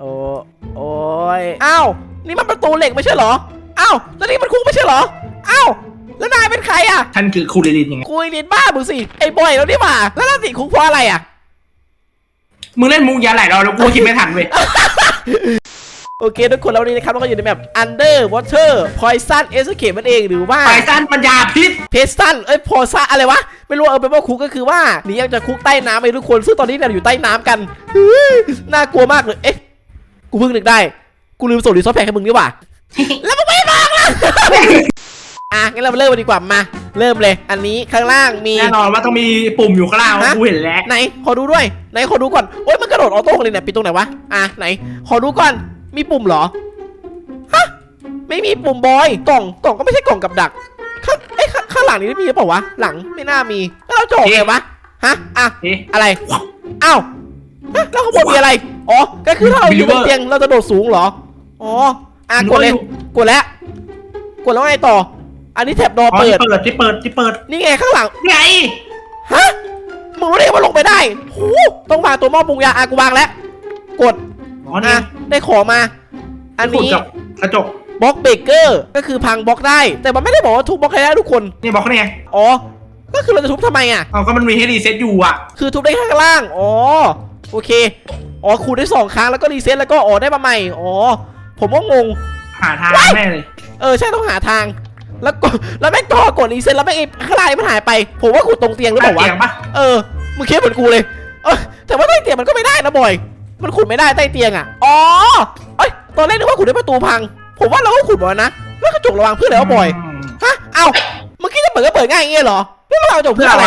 โอ้โอ้ยอ้าว นี่มันประตูเหล็กไม่ใช่เหรอ อ้าว แล้วนี่มันคุกไม่ใช่เหรอ อ้าว แล้วนายเป็นใครอะท่านคือคูเรลินยังไงกูไอ้ลินบ้ามึงสิ ไอ้บอยแล้วนี่หว่า แล้วนั่นติดคุกเพราะอะไรอะ มึงเล่นมุกยาหลายรอบแล้วกูคิดไม่ทันเว้ย โอเคทุกคนแล้ววันนี้นะครับเราก็อยู่ในแบบ Under Water Poison Escape นั่นเองหรือว่า ไปสั้นปัญญาพิษ เพสตันเอ้ยโพซ่าอะไรวะ ไม่รู้เออเป็นว่าคุกก็คือว่าหนีออกจากคุกใต้น้ำไปทุกคน ซึ่งตอนนี้เนี่ยอยู่ใต้น้ำกันอื้อน่ากลัวมากเลย เอ๊ะ กูเพิ่งนึกได้ กูลืมส่งรีซอสแพ็กให้มึงนี่หว่าแล้วมึงไม่บอกล่ะอะงั้นเรามาเริ่มกันดีกว่ามา เริ่มเลย อันนี้ข้างล่างมี แน่นอนว่าต้องมีปุ่มอยู่ข้างล่างฮะ กูเห็นแล้วไหนขอดูด้วยไหนขอดูก่อนโอ๊ยมันกระโดดออโต้เลยเนี่ยปิดตรงไหนวะอะไหน ขอดูก่อนมีปุ่มเหรอฮะไม่มีปุ่มบอยกล่องกล่องก็ไม่ใช่กล่องกับดักข้างเอ้ยข้างข้างหลังนี้มีหรือเปล่าวะหลังไม่น่ามีแล้วเราจะออกไงวะฮะอะเอ๊ะอะไรอ้าวฮะแล้วข้างบนมีอะไร อ๋อ ก็คือถ้าเราอยู่บน Believer เตียงเราจะโดดสูงเหรอ อ๋อ อะกดเลย กดแล้ว กดแล้วไงต่อ อันนี้แท็บดออ๋อเปิที่ดเปิดที่เปิดที่เปิด นี่ไงข้างหลัง ไง ฮะ มึงรู้ได้ไงว่าลงไปได้โหต้องวางตัวหม้อปรุงยาอากูวางแล้ว กด อ๋อนี่อะได้ของมา อันนี้กระจกกระจกบล็อกเบเกอร์ ก็คือพังบล็อกได้ แต่มันไม่ได้บอกว่าทุบบล็อกให้ได้ทุกคน นี่บอกเขาเนี่ยอ๋อ ก็คือเราจะทุบทำไมอะเอาก็มันมีให้รีเซ็ตอยู่อะ คือทุบได้ข้างล่าง อ๋อ โอเค อ๋อขูดได้สองครั้งแล้วก็รีเซ็ตแล้วก็อ๋อได้มาใหม่ อ๋อ ผมก็งง หาทางแน่เลย เออใช่ต้องหาทาง แล้วก็แล้วแม่งก็กดรีเซ็ตแล้วแม่งไอ้ข้างล่างมันหายไป ผมว่าขุดตรงเตียงหรือเปล่าวะ เตียงปะเออ มึงคิดเหมือนกูเลย เออ แต่ว่าใต้เตียงมันก็ไม่ได้นะบอย มันขุดไม่ได้ใต้เตียงอะ อ๋อ เอ้ย ตอนแรกนึกว่าขุดได้ประตูพัง ผมว่าเราก็ขุดหมดแล้วนะแล้วกระจกระวังเพื่ออะไรวะบอยมฮะ เอ้าเมื่อกี้จะเปิดก็เปิดง่ายอย่างเงี้ยเหรอนี่เราเอากระจกเพื่ออะไร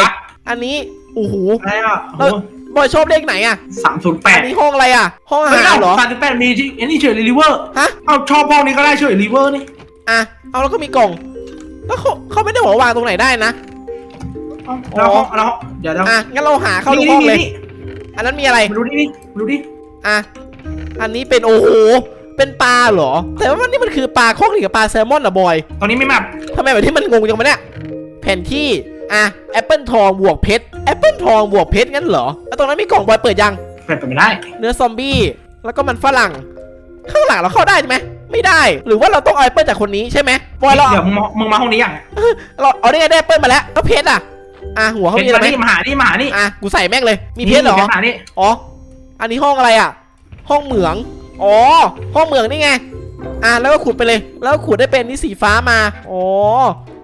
อันนี้ โอ้โห อะไรอะแล้ว บอยชอบเลขไหนอะสามศูนย์แปอัดนนี้ห้องอะไรอะ ห้องอาไม่หารเอาเหรอ สามศูนย์แปดมีที่อันนี้เฉยรีเวอร์ฮะ เอาชอบห้องนี้ก็ได้เฉยรีเวอร์นี่อะ เอาแล้วก็มีกล่อง แล้วเขาเขาไม่ได้บอกว่าวางตรงไหนได้นะ เอาแล้วห้องแล้วห้องเดี๋ยวเดี๋ยวอะ งั้นเราหาเข้าดูนี่ห้องเลย นี่อันนั้นมีอะไร มาดูดินี่มาดูดิอะ อันนี้เป็นโอ้โห เป็นปลาเหรอ แต่ว่ามันนี่มันคือปลาโคกหรือกับปลาแซลมอนอะบอยตอนนี้ไม่แมปทำไมแบบที่มันงงจังวะเนี่ย แผนที่ อะ แอปเปิลทองบวกเพชร แอปเปิลทองบวกเพชรงั้นเหรอแล้วตรงนั้นมีกล่องบอยเปิดยัง เปิดไปไม่ได้ เนื้อซอมบี้ แล้วก็มันฝรั่ง ข้างหลังเราเข้าได้ใช่ไหม ไม่ได้ หรือว่าเราต้องเอาแอปเปิลจากคนนี้ใช่ไหมบอยเราเดี๋ยวมึงมามึงมาห้องนี้อย่างเราเอาได้ไงได้แอปเปิลมาแล้วแล้วเพชรอะ อะหัวเขาเห็นมีอะไรมาไหมนี่มาหานี่มาหานี่อะ กูใส่แม่งเลย มีเพชรเหรอนี่มาหานี่อ๋อ อันนี้ห้องอะไรอะ ห้องเหมือง อ๋อ ห้องเหมืองนี่ไง อะแล้วก็ขุดไปเลย แล้วก็ขุดได้เป็นนี่สีฟ้ามา อ๋อ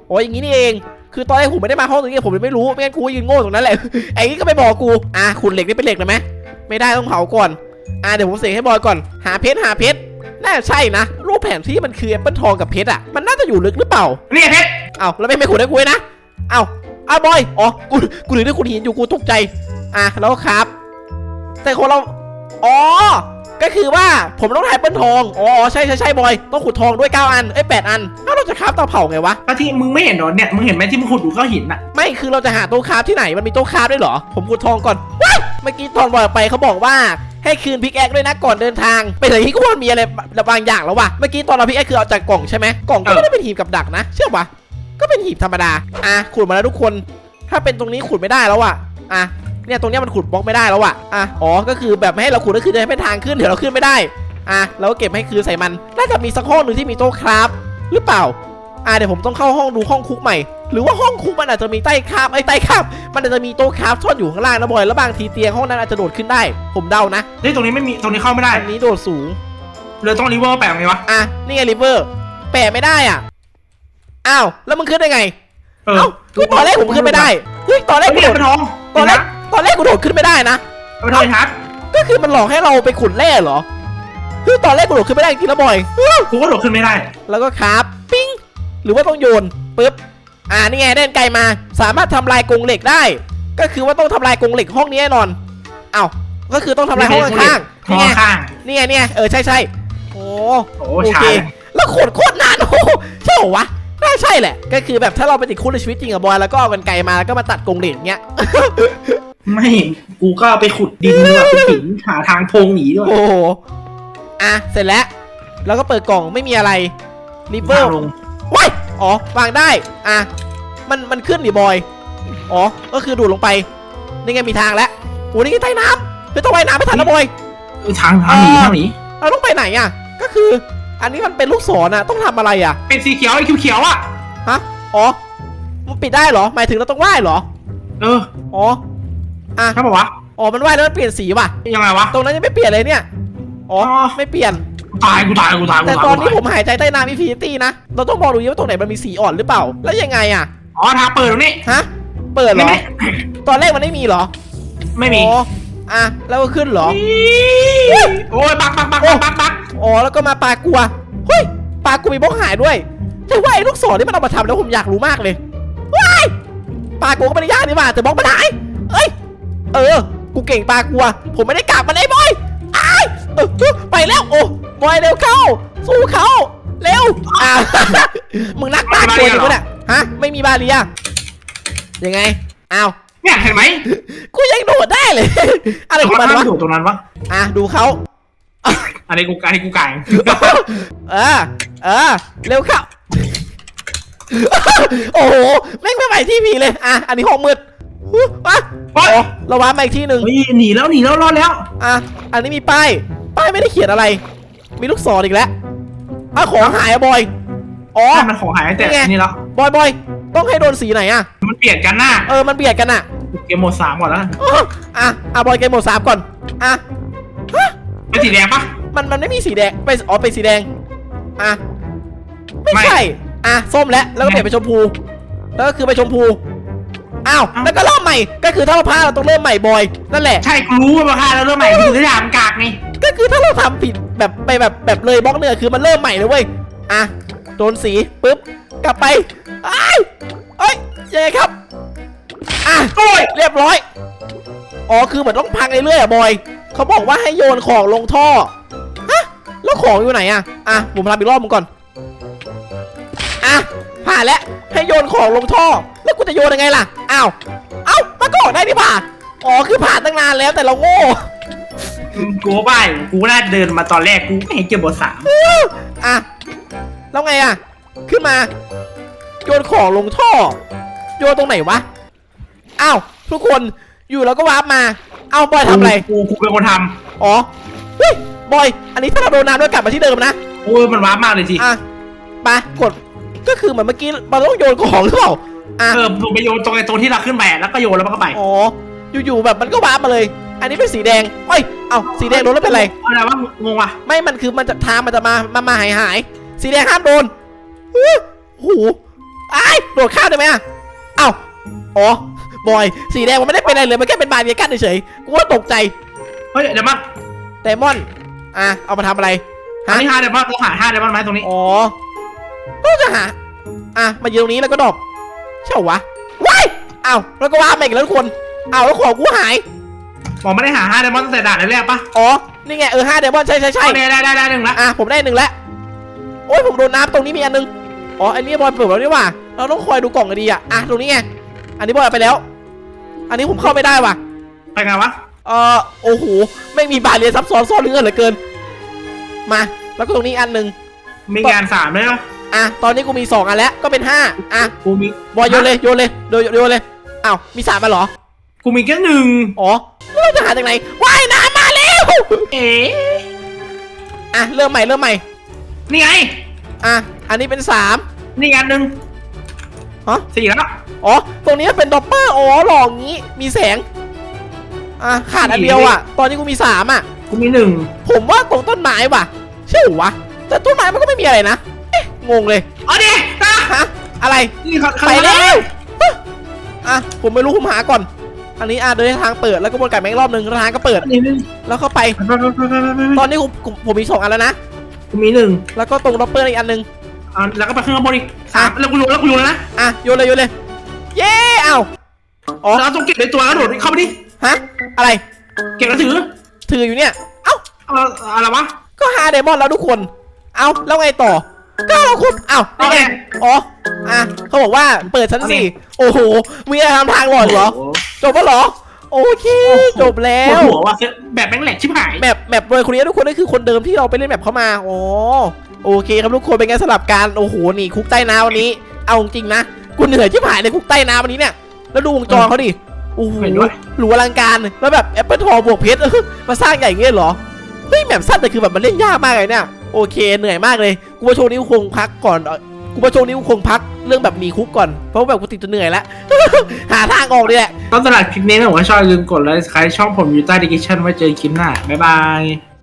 อ๋ออย่างนี้นี่เอง คือตอนแรกผมไม่ได้มาห้องตรงนี้ผมเลยไม่รู้ไม่งั้นกูยืนโง่ตรงนั้นแหละไอ้นี่ก็ไปบอกกูอะขุดเหล็กได้เป็นเหล็กเลยไหมไม่ได้ต้องเผาก่อนอะเดี๋ยวผมเสกให้บอยก่อนหาเพชรหาเพชรน่าจะใช่นะรูปแผนที่มันคือแอปเปิลทองกับเพชรอะมันน่าจะอยู่ลึกหรือเปล่านี่เพชรเอ้าแล้วไม่ไม่ขุดให้กูเลยนะเอ้าอ้าวบอยอ๋อกูกูถือได้ขุดหินอยู่กูตกใจอะแล้วครับแต่ของเราอ๋อ ก็คือว่าผมต้องถ่ายเปิ้ลทองอ๋ออ๋อใช่ใช่ใช่บอย ต้องขุดทองด้วย 9 อัน เอ้ย8อันแล้วเราจะคราฟเตาเผาไงวะ ก็ที่มึงไม่เห็นเหรอเนี่ย มึงเห็นไหมที่มึงขุดดูก็หินอะไม่คือเราจะหาโต๊ะคราฟที่ไหน มันมีโต๊ะคราฟด้วยเหรอ ผมขุดทองก่อนว้ายเมื่อกี้ตอนบอยออกไปเขาบอกว่าให้คืนพิกแอคด้วยนะก่อนเดินทาง ไปถึงที่ก็ว่ามีอะไรบางอย่างแล้วว่ะเมื่อกี้ตอนเราพิกแอคคือเอาจากกล่องใช่ไหมกล่องก็ไม่ได้เป็นหีบกับดักนะ เชื่อปะก็เป็นหีบธรรมดา อะขุดมาแล้วทุกคน ถ้าเป็นตรงนี้ขุดไม่ได้แล้วอะอะ เนี่ยตรงเนี้ยมันขุดบล็อกไม่ได้แล้วอะอะอ๋อก็คือแบบไม่ให้เราขุดก็คือจะให้เป็นทางขึ้นเดี๋ยวเราขึ้นไม่ได้อะเราก็เก็บให้คืนใส่มันน่าจะมีสักห้องหนึ่งที่มีโต๊ะคราฟหรือเปล่าอะเดี๋ยวผมต้องเข้าห้องดูห้องคุกใหม่ หรือว่าห้องคุกมันอาจจะมีใต้คราบไอ้ยใต้คราบมันอาจจะมีโต๊ะคราฟซ่อนอยู่ข้างล่างนะบอยแล้วบางทีเตียงห้องนั้นอาจจะโดดขึ้นได้ ผมเดานะเฮ้ยตรงนี้ไม่มีตรงนี้เข้าไม่ได้อันนี้โดดสูงเลยต้องรีเวอร์แปลงไงวะอะนี่ไงริเวอร์แปะไม่ได้อะอ้าวแล้วมึงขึ้นได้ไงเออเอ้าเฮ้ยตอนแรกผมขึ้นไม่ได้เฮ้ยตอนแรไอ้กกูเนี่โดยดเป็นทองตอนแรกตอนแร กกูโดดขึ้นไม่ได้นะเป็นทองชัดก็คือมันหลอกให้เราไปขุดแร่เหรอเฮ้ยตอนแรกกูโดดขึ้นไม่ได้จริงๆนะบอย กูก็โดดขึ้นไม่ได้ แล้วก็คราฟปิ้งหรือว่าต้องโยนปึ๊บอ่านี่ไงเด่นไกลมา สามารถทำลายกรงเหล็กได้ ก็คือว่าต้องทำลายกรงเหล็กห้องนี้แน่นอนเอ้าก็คือต้องทำลายห้องข้างๆห้อนี่งไงข้างนี่ไงเนี่ยเออใช่ใช่โอ้โอ้โอช้าเคแล้วขดโคตรนานโอ้โหใช่เหรอวะน่าใช่แหละ ก็คือแบบถ้าเราไปติดคุกในชีวิตจริงอะบอยแล้วก็เอากันไกลมาแล้วก็มาตัดกรงเหล็กเงี้ย ไม่กูก็ไปขุดดินด้วยขุดหินหาทางโพงหนีด้วยโอ้โหอะเสร็จแล้วแล้วก็เปิดกล่องไม่มีอะไรริเวอทางร์ลงว้ายอ๋อวางได้อะมันมันขึ้นดิบอยอ๋อก็คือดูดลงไปนี่ไงมีทางแล้วโอ้นี่ไงใต้น้ำไม่ต้องว่ายน้ำไม่ทันนะบอยเออทางทางหนีทางหนีเราต้องไปไหนอะ ก็คือ อันนี้มันเป็นลูกศรอะต้องทำอะไรอะ เป็นสีเขียวไอ้เขียวๆอะฮะอ๋อมันปิดได้เหรอหมายถึงเราต้องไหว้เหรอ เอออ๋อ อะใช่ป่าวะอ๋อมันไหว้แล้วมันเปลี่ยนสีว่ะ ยังไงวะ ตรงนั้นยังไม่เปลี่ยนเลยเนี่ย อ๋ออ๋อไม่เปลี่ยนกูตายกูตายกูตายกูแต่ตายตอนนี้กูผตายมหายใจใต้น้ำอินฟินิตี้นะ เราต้องมองดูดิว่าตรงไหนมันมีสีอ่อนหรือเปล่า แล้วยังไงอะ อ๋อทางเปิดตรงนี้ฮะ เปิดเหรไม่อไม่ตอนแรกมันไม่มีเหรอไม่มี อ๋ออะ แล้วก็ขึ้นเหรอ โอ้ยปักปักปักปักปักปักอ๋อ แล้วก็มาปลากัว เฮ้ย ปลากัวมีบล็อกหายด้วยแต่ว่าไอ้ลูกศรที่มันเอามาทำแล้วผมอยากรู้มากเลยว้ายปลากัวก็ไม่ได้ยากนี่หว่าแต่บล็อกมันหายเอ้ย เออ กูเก่งปลากัว ผมไม่ได้กลับมันไอ้บอยอ้ายเออเออไปแล้วโอ้บอยเร็วเข้า สู้เขาเร็วอ่ามึงนักปลากัวอยู่ปะเนี่ยฮะ ไม่มีบาเรียยังไงอ้าวเนี่ยเห็นไหมกูยังโดดได้เลย อะไรของมันห้ามวะอยู่ตรงนั้นวะอะดูเขาอันนี้กูอันนี้กูกลางเออเออเร็วเข้าโอ้โหแม่งไม่ไหวที่ผีเลย อะ อันนี้ห้องมืดอุ๊ยอะ โอ๊ยโอ้เราว้ามาอีกที่หนึ่งเฮ้ยหนีแล้วหนีแล้วรอดแล้ว อะ อันนี้มีป้าย ป้ายไม่ได้เขียนอะไร มีลูกศรอีกแล้วอะของหายอะบอย อ๋อถ้ามันของหายตั้งแต่นี่ไง นี่แล้ว บอยบอย ต้องให้โดนสีไหนอะมันเปลี่ยนกันหน้าเออ มันเบียดกันอะเกมโหมดสามก่อนแล้วกันอ๋ออะ อะบอยเกมหมดสามก่อน อะฮะเป็นสีแดงปะ มันมันไม่มีสีแดงไปอ๋อเป็นสีแดง อะ ไม่ไม่ ใช่ อะ ส้มแล้ว แล้วก็เปลี่ยนเป็นชมพู แล้วก็คือไปชมพู อ้าวอ้าว แล้วก็เริ่มใหม่ ก็คือถ้าเราพลาดเราต้องเริ่มใหม่บอย นั่นแหละ ใช่กูรู้ว่ามาฆ่าแล้วเริ่มใหม่คือจะถามกากนี่ก็คือถ้าเราทำผิดแบบไปแบบแบบเลยบล็อกเนี่ยคือมันเริ่มใหม่เลยเว้ย อะ โดนสีปุ๊บ กลับไปอ้ายเอ้ยยังไงครับ อะ โอ้ยเรียบร้อย อ๋อ คือเหมือนต้องพังเรื่อยๆอะบอย เขาบอกว่าให้โยนของลงท่อ ฮะ แล้วของอยู่ไหนอะ อะ ผมทำอีกรอบมึงก่อน อะ ผ่านแล้ว ให้โยนของลงท่อแล้วกู จะโยนยังไงล่ะอ้าวเอ้ามันก็ออกได้นี่ป่ะอ๋อคือผ่านตั้งนานแล้วแต่เราโง่กูว่าบ้าอยู่กูน่าเดินมาตอนแรกกูไม่เห็นเกมโหมดสามอะแล้วไงอะ ขึ้นมา โยนของลงท่อ โยนตรงไหนวะอ้าวทุกคนอยู่แล้วก็วาร์ปมา เอาบอยทำอะไรกูกูเป็นคนทอ๋อเฮ้ยบอย อันนี้ถ้าเราโดนน้ำด้วยกลับมาที่เดิมนะำโอ้ยมันว้าร์ปมากเลยทีอะไปกดก็คือเหมือนเมื่อกี้มันต้องโยนของหรือเปล่า อะเออผมไปโยนตรงไอ้ตรงที่เราขึ้นไปแล้วก็โยนแล้วมันก็ไปอ๋ออยู่ๆแบบมันก็วาร์ปมาเลย อันนี้เป็นสีแดงเอ้ยเอ้าสีแดงโดนแล้วเป็นไร อะไรวะงงว่ะไม่มันคือมันจะทางมันจะมามามาหายหายสีแดงห้ามโดนอู้หูไอ้ายโดดข้ามได้ไหมอะเอ้าอ๋อบอยสีแดงมันไม่ได้เป็นอะไรเลยมันแค่เป็นบาเรียกั้นเฉยๆกูว่าตกใจเฮ้ยเดี๋ยวมาไดมอนด์อะเอามาทำอะไร อันนี้ห้าเดี๋ยวมาต้องหาห้าเดี๋ยวมาไหมตรงนี้อ๋อก็จะหา อะ มายืนตรงนี้แล้วก็ดรอป ใช่เหรอวะว้ายอ้าวแล้วก็ว่ามาอีกแล้วทุกคนอ้าวแล้วของกูหาย บอกไม่ได้หาห้าเดี๋ยวมาตั้งแต่ด่านแรกปะอ๋อ นี่ไงเออห้าเดมอนใช่ใช่ใช่โอเคได้ได้ได้หนึ่งละอะผมได้หนึ่งแล้วโอ้ยผมโดนน้ำตรงนี้มีอันนึงอ๋ออันนี้บอลเปิดแล้วนี่หว่าเราต้องคอยดูกล่องกันดีอะอะตรงนี้ไงอันนี้บอลเอาไปแล้ว อันนี้ผมเข้าไม่ได้ว่ะไปไงวะเออโอ้โหไม่มีบาเรียนซับซ้อนซ่อนเงื่อนเหลือเกิน มา แล้วก็ตรงนี้อันหนึ่งมีงานสามด้วยปะ อะตอนนี้กูมีสองอันแล้วก็เป็นห้าอะกูมีบอยโยนเลยโยนเลยโยนโยนเลยอ้าวมีสามมาเหรอ กูมีแค่หนึ่งอ๋อแล้วเราจะหาจากไหนว่ายน้ำมาแล้วเอ๋อะเริ่มใหม่เริ่มใหม่นี่ไงอะอันนี้เป็นสามนี่งานหนึ่งฮะสี่แล้วอ๋อตรงนี้เป็นดอปเปอร์อ๋อหลอกงี้มีแสงอะขาดอันเดียวอะ ตอนนี้กูมีสามอะกูมีหนึ่งผมว่าตรงต้นไม้ว่ะใช่เหรอวะแต่ต้นไม้มันก็ไม่มีอะไรนะเอ๊ะ งงเลยเอาดิอะฮะอะไรนี่เขาเขาไปแล้วอะอะผมไม่รู้ผมหาก่อนอันนี้อะเดินทางเปิดแล้วก็บนไก่แมงรอบหนึ่งแล้วทางก็เปิดอันนี้หนึ่งแล้วเข้าไปไปไปไปไปไปไป ตอนนี้ผมผมผมมีสองอันแล้วนะ กูมีหนึ่งแล้วก็ตรงดอปเปอร์อีกอันหนึ่งอะแล้วก็ไปข้างบนอีกสามแล้วกูโยนแล้วกูโยนแล้วนะอะโยนเลยโยนเลย เย้เอ้าอ๋อเราต้องเก็บในตัวแล้วโดดเข้าไปดิฮะอะไรเก็บแล้วถือถืออยู่เนี่ยเอ้า เอาอะไรวะก็หาเดมอนแล้วทุกคน เอ้าแล้วไงต่อก็ เราคุบเอ้านี่ไงอ๋ออะเขาบอกว่าเปิดชั้นสี่โอ้โหมีอะไรทำทางหลอดเหรอ จบแล้วเหรอ โอเค จบแล้ปวดวหัวว่ะแบบแม่งแหลกชิบหายแมปแมปโดยคนนี้ทุกคนก็คือคนเดิมที่เราไปเล่นแมปเข้ามาอ๋อโอเคครับทุกคนเป็นไงสลับการโอ้โหนี่คุกใต้น้ำวันนี้ เอาจริงๆนะกูเหนื่อยชิบหายในคุกใต้น้ำวันนี้เนี่ยแล้วดูวงจรเขาดิโอ้โหเห็นด้วยหรูอลังการแล้วแบบแอปเปิลทองบวกเพชรเออมาสร้างใหญ่อย่างเงี้ยเหรอเฮ้ยแมปสั้นแต่คือแบบมันเล่นยากมากเลยเนี่ย โอเคเหนื่อยมากเลย กูว่าโชว์นี้กูคงพักก่อน กูว่าโชว์นี้กูคงพักเรื่องแบบหนีคุกก่อน เพราะว่าแบบกูติดจนเหนื่อยแล้ว หาทางออกดีแหละ ก็สำหรับคลิปนี้นะผมก็ชอบลืมกดไลค์ใครช่องผมอยู่ใต้ดีคิชั่นไว้เจอคลิปหน้า บ๊ายบาย